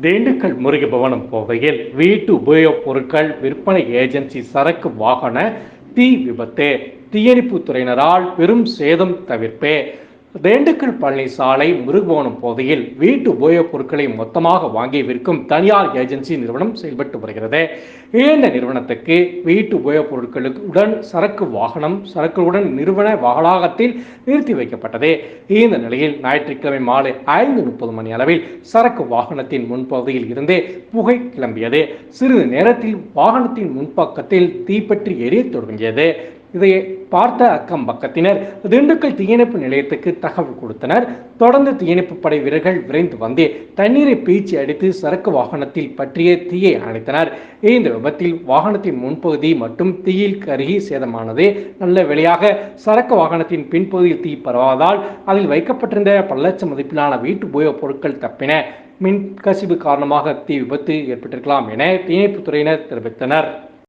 திண்டுக்கல் முருகி பவனம் போகையில் வீட்டு உபயோகப் பொருட்கள் விற்பனை ஏஜென்சி சரக்கு வாகன தீ விபத்து. தீயணைப்புத் துறையினரால் பெரும் சேதம் தவிர்ப்பே. திண்டுக்கல் பழனிசாலை முருகோணம் போதையில் வீட்டு உபயோகப் பொருட்களை மொத்தமாக வாங்கி விற்கும் தனியார் ஏஜென்சி நிறுவனம் செயல்பட்டு வருகிறது. இந்த நிறுவனத்துக்கு வீட்டு உபயோகப் உடன் சரக்கு வாகனம் சரக்குடன் நிறுவன வளாகத்தில் நிறுத்தி வைக்கப்பட்டது. இந்த நிலையில் ஞாயிற்றுக்கிழமை மாலை ஐந்து முப்பது மணி அளவில் சரக்கு வாகனத்தின் முன்பகுதியில் இருந்து புகை கிளம்பியது. சிறிது நேரத்தில் வாகனத்தின் முன்பக்கத்தில் தீப்பற்றி எரிய தொடங்கியது. இதை பார்த்த அக்கம் பக்கத்தினர் திண்டுக்கல் தீயணைப்பு நிலையத்துக்கு தகவல் கொடுத்தனர். தொடர்ந்து தீயணைப்பு படை வீரர்கள் விரைந்து வந்து தண்ணீரை பீச்சி அடித்து சரக்கு வாகனத்தில் பற்றிய தீயை அணைத்தனர். இந்த விபத்தில் வாகனத்தின் முன்பகுதி மற்றும் தீயில் கருகி சேதமானது. நல்ல வேளையாக சரக்கு வாகனத்தின் பின்பகுதியில் தீ பரவாததால் அதில் வைக்கப்பட்டிருந்த பல லட்சம் மதிப்பிலான வீட்டு உபயோகப் பொருட்கள் தப்பின. மின் கசிவு காரணமாக தீ விபத்து ஏற்பட்டிருக்கலாம் என தீயணைப்புத் துறையினர் தெரிவித்தனர்.